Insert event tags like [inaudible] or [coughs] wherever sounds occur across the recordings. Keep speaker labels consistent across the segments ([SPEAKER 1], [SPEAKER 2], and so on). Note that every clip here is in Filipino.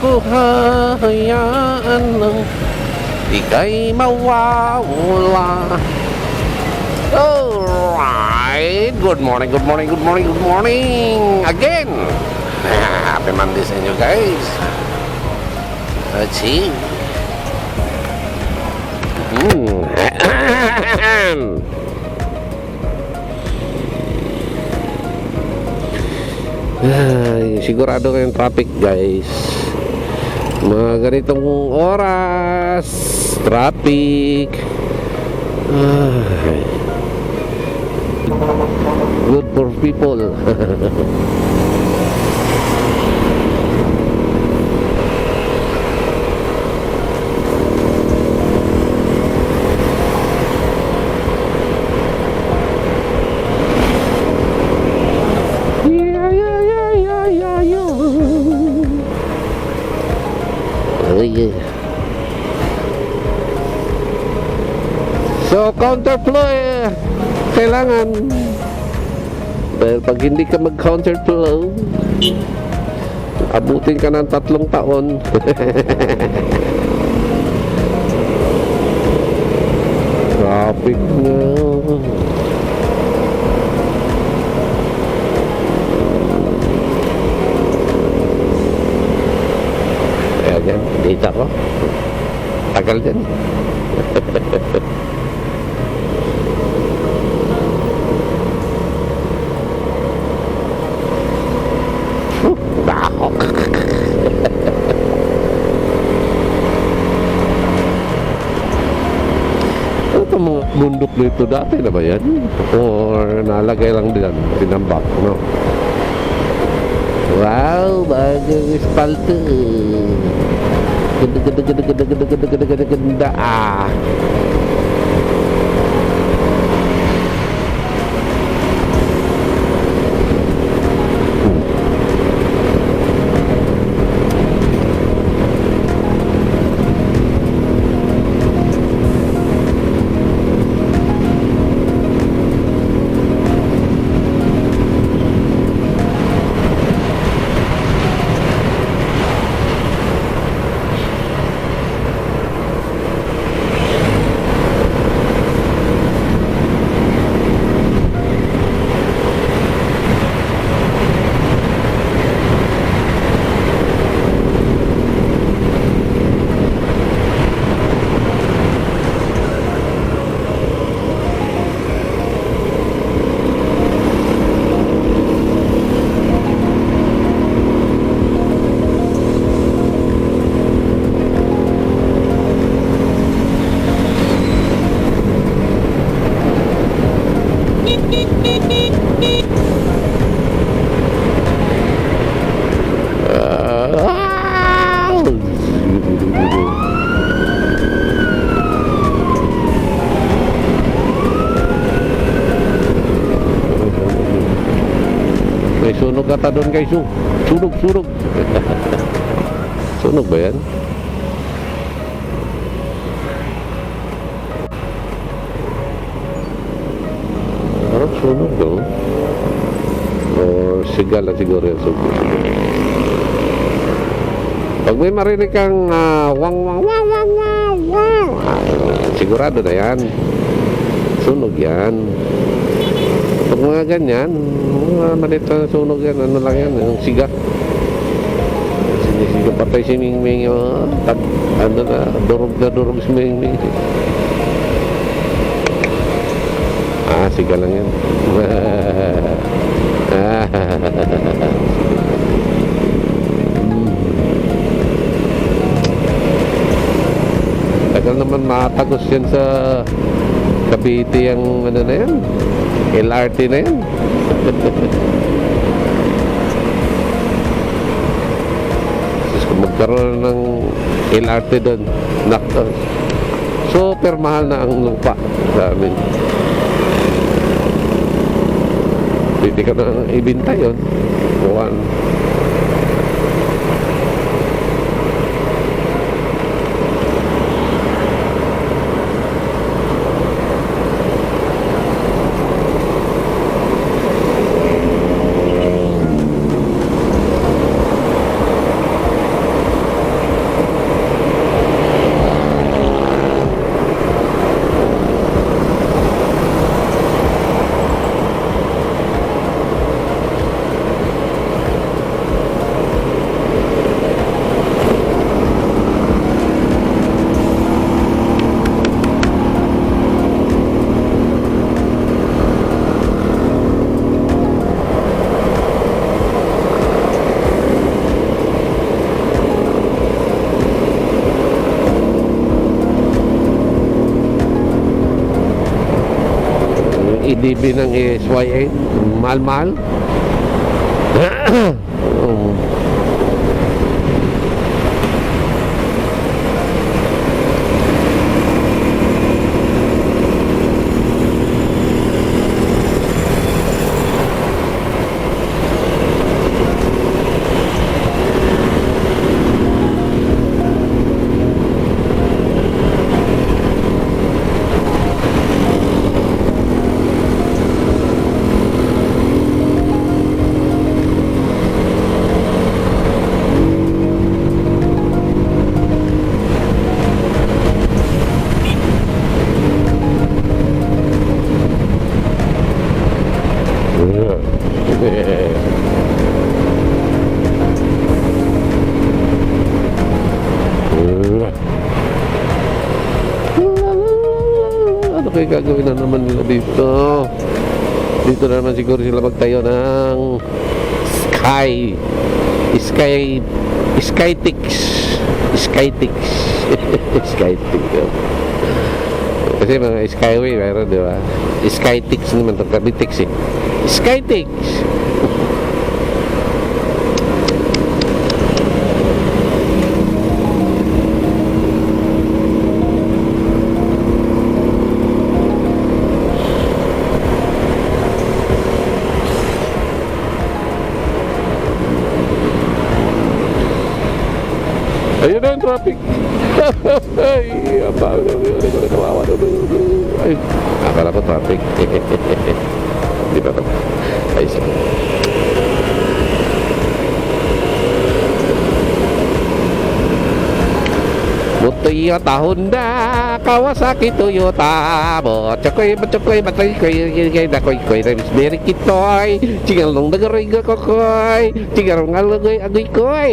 [SPEAKER 1] Ko hayaan ika'y mawawala. Alright. Good morning, good morning, good morning, good morning. Again. Happy Monday sa inyo guys. Let's see. Hmm. Ay, sigurado kayong traffic guys. Mga ganitong oras, traffic. Good for people. [laughs] kailangan. Dahil pag hindi ka mag-counterflow, abutin ka ng tatlong taon. [laughs] Traffic na. Kaya dyan, data ko. Tagal din. Itong mga bundok dito dati na ba yan? Or nalagay lang din, tinambak, no? Wow, bagong espalto. Ganda, ganda, ganda, ganda, ganda, ganda, ganda, ganda, ganda, ah. May sunog ata doon guys. oh. Sunog, sunog. sunog ba yan? Parang sunog doon. Or sigala siguro yan. Sunog. Pag may marinig kang ah, wang wang wang wang wang wang, sigurado na yan. Sunog yan. Pag mga ganyan, mga malito na sunog yan, ano lang yan, yung siga. Sinisiga patay si Ming Ming, oh, tag, ano na, durog na durog si Ming Ming. Ah, siga lang yan. [laughs] Tagal naman matagos yan sa Cavite yung ano na yan. LRT na yan. Tapos kung magkaroon ng LRT doon, nakto. Super mahal na ang lupa sa amin. Pwede ka na ibinta yun. Buwan. EDB ng SY8. Mahal-mahal. [clears throat] siguro sila magtayo ng Sky. Sky Skytix Skytix [laughs] Skytix oh. Kasi mga Skyway meron di ba? Skytix naman ito Kabitix eh. Skytix Na yung traffic. Ay, apa, kawawa. Ay, akala ko traffic. [laughs] Di ba pala? Ayos lang. Toyota Honda Kawasaki Toyota Bocokoy Bocokoy Batoy Koy Koy Dakoy Koy Remis Beri Kitoy. Cingalong Dagaroy Gakokoy Cingalong Alogoy Agoy Koy.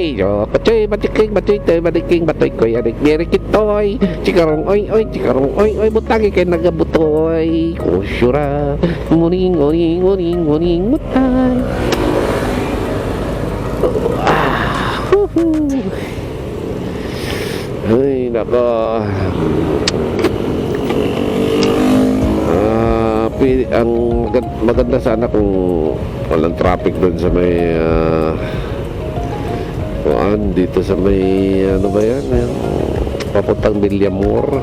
[SPEAKER 1] Bacoy Bacokoy Bacoy Toy Badiking Batoy Koy Adik Beri Kitoy. Cingalong Oy Oy Cingalong Oy Oy Butangi Kay Nagabutoy. Kusyura Muning Muning Muning Muning Mutay Ah, Woohoo ay, nako. Ah, pi- ang magand- maganda sana kung walang traffic doon sa may ah, kuan dito sa may ano ba yan? Yung papuntang Villamor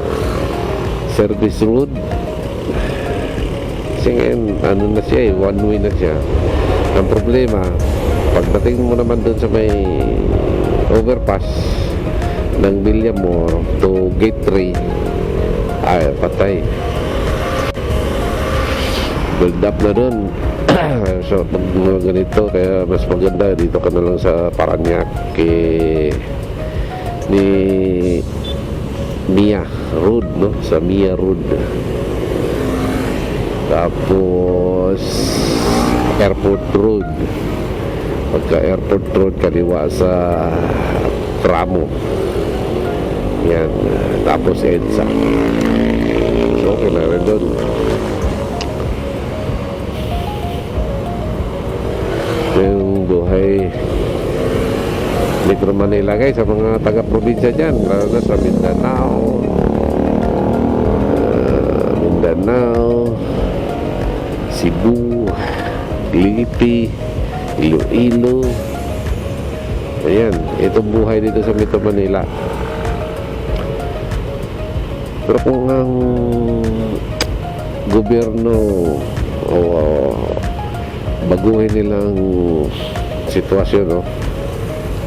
[SPEAKER 1] Service Road. Kasi ngayon, ano na siya eh, one way na siya. Ang problema, pagdating mo naman doon sa may overpass, ng Villamor to Gate 3 ay patay build up na dun [clears throat] so pag ganito kaya mas maganda dito ka na lang sa Paranaque ni Mia Road no sa Mia Road tapos Airport Road pagka Airport Road kaliwa sa Tramo yan. Tapos EDSA. So, okay rin doon. Buhay. Metro Manila guys sa mga taga-probinsya dyan. Lalo na sa Mindanao. Ah, Mindanao. Cebu. Liti. Iloilo. Ayan itong buhay dito sa Metro Manila. Pero kung ang gobyerno o baguhin nilang sitwasyon no?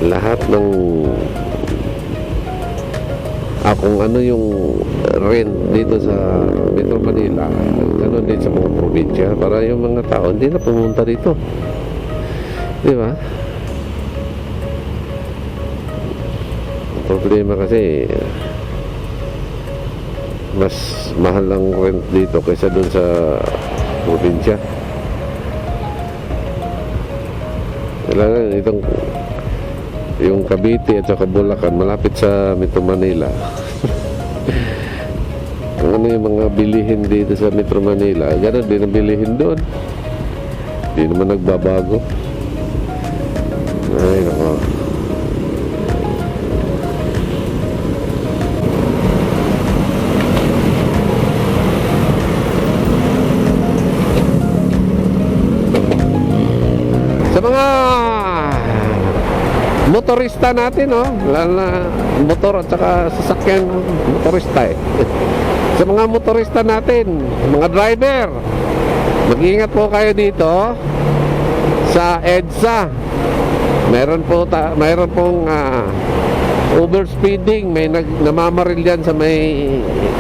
[SPEAKER 1] Lahat ng ah, kung ano yung rent dito sa Metro Manila ganun din sa mga probinsya para yung mga tao hindi na pumunta dito di ba? Problema kasi mas mahal ang rent dito kaysa doon sa probinsya. Kailangan itong yung Cavite at saka Bulacan malapit sa Metro Manila. [laughs] Kung ano yung mga bilihin dito sa Metro Manila, ganun din ang bilihin doon. Hindi naman nagbabago. Ay, nako. Motorista natin, no? Lalo na motor at saka sasakyan motorista eh. Sa mga motorista natin, mga driver, mag-ingat po kayo dito sa EDSA. Meron po ta meron pong ah, overspeeding, may nag namamaril diyan sa may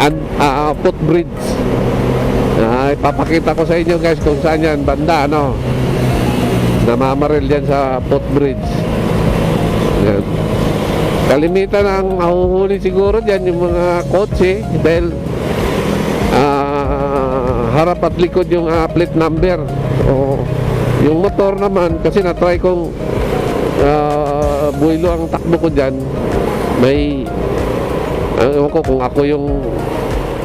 [SPEAKER 1] an- ah, footbridge. Ah, ipapakita ko sa inyo guys kung saan yan banda ano. Namamaril diyan sa footbridge. Yan. Kalimitan ang mahuhuli siguro diyan yung mga kotse dahil ah, harap at likod yung ah, plate number. O yung motor naman kasi na-try kong ah, buwilo ang takbo ko diyan. May ewan ko kung ako yung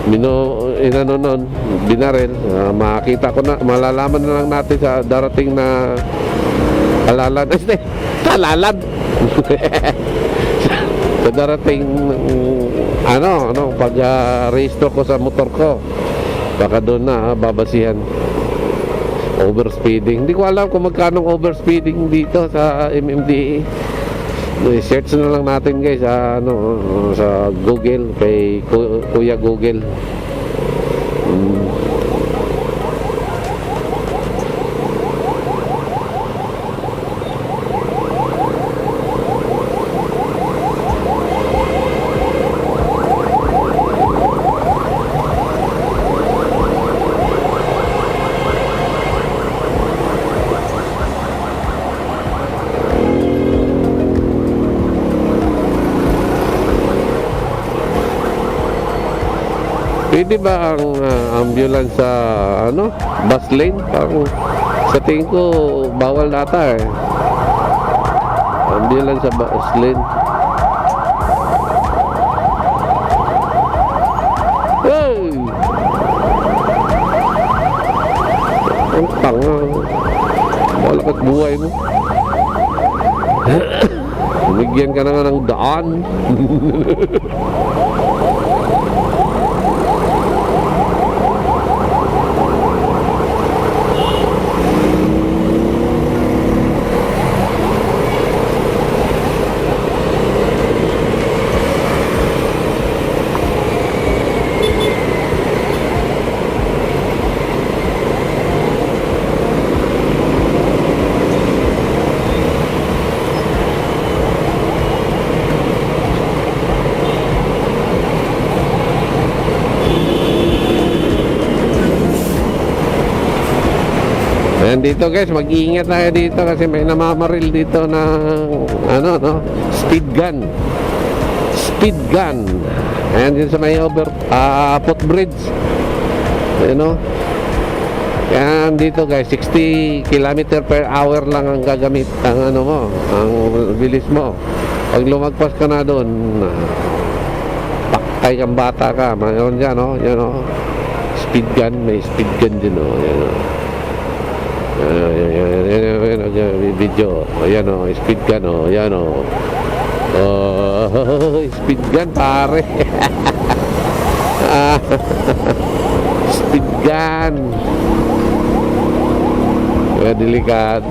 [SPEAKER 1] mino inano nun, binarel, ah, makakita ko na, malalaman na lang natin sa darating na halalan. Ay, [laughs] halalan! [laughs] sa darating ano, ano, pag ah, rehistro ko sa motor ko, baka doon na ah, babasihan overspeeding. Hindi ko alam kung magkano overspeeding dito sa MMDA. I-search na lang natin guys sa ano sa Google kay Ku- Kuya Google. Mm. Pwede ba ang ah, ambulance sa ano, bus lane? Parang sa tingin ko bawal nata eh. Ambulance sa bus lane. Hey! Ang tanga. Malakas buhay mo. [coughs] Bigyan ka na nga ng daan. [laughs] Ayan dito guys, mag-iingat tayo dito kasi may namamaril dito ng ano no, speed gun. Speed gun. Ayan din sa may over ah footbridge. Ayan no. Yan dito guys, 60 km per hour lang ang gagamit ang ano mo, ang bilis mo. Pag lumagpas ka na doon, paktay kang bata ka. Mayroon dyan, no? Yan, no? Speed gun, may speed gun din, no? Yan, no? Ayan, ayan, ayan, ayan, ayan, ayan, may video. Ayan o, speed gun o, ayan o. Oh, [laughs] speed gun pare. [laughs] Speed gun. Kaya delikado.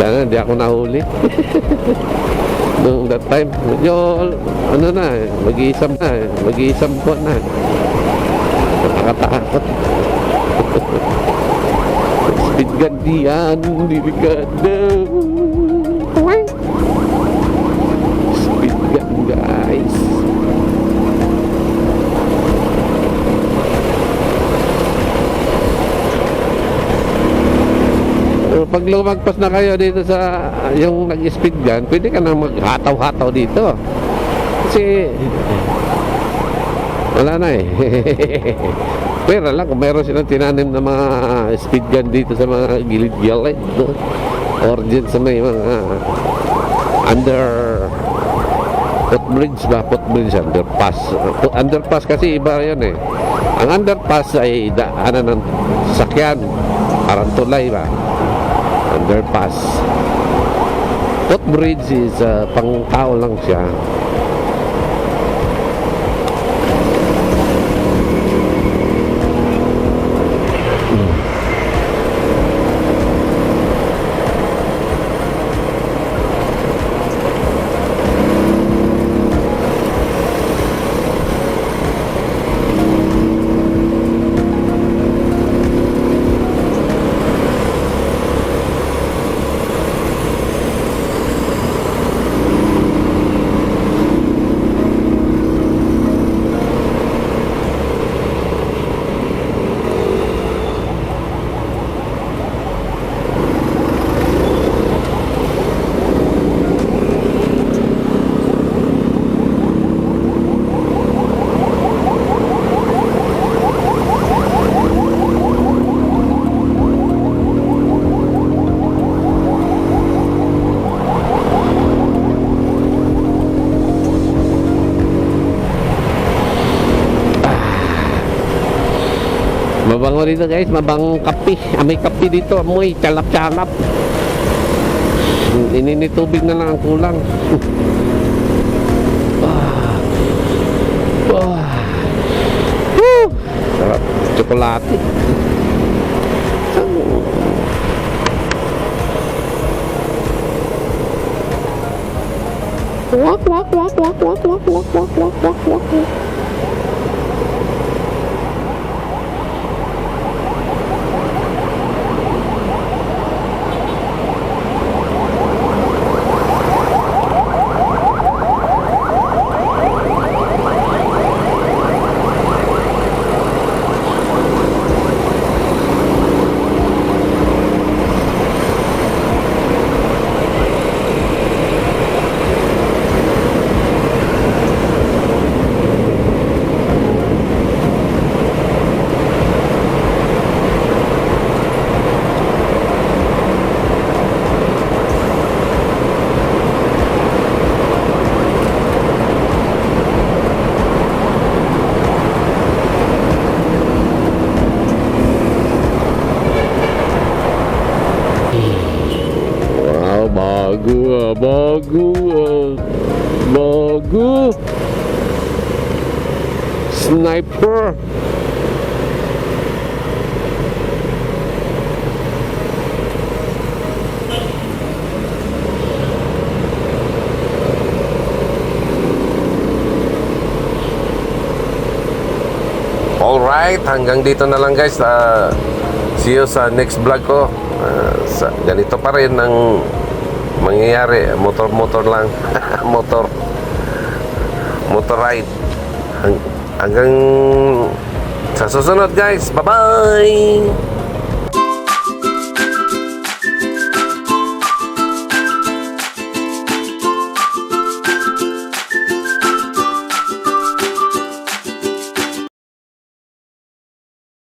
[SPEAKER 1] Sana hindi ako nahuli. [laughs] Noong that time, medyo, ano na, mag-iisam na, mag-iisam po na. Nakakatakot. Gun diyan, delikado. Speed gun pag lumagpas na kayo dito sa yung nag-speed gun, pwede ka na maghataw-hataw dito. Kasi wala na eh. [laughs] Pero lang kung meron silang tinanim na mga speed gun dito sa mga gilid-gilid no? or dyan sa may mga under footbridge ba? Footbridge, underpass. Underpass kasi iba yan eh. Ang underpass ay daanan ng sasakyan. Parang tulay ba? Underpass. Footbridge is uh, pang tao lang siya. Mabango dito guys, mabang kape. Amoy kape dito, amoy calap-calap. Inini tubig na lang ang kulang. Ah. Ah. Sarap. Tsokolate. Wak, wak, wak, wak, wak, wak, wak, wak, wak, wak, wak, bago. Bago. Sniper. Alright, hanggang dito na lang guys. Ah, see you sa next vlog ko. Ah, sa, ganito pa rin ang mangyayari. Motor-motor lang. [laughs] Motor. Motor ride. Hang- hanggang sa susunod guys. Bye-bye!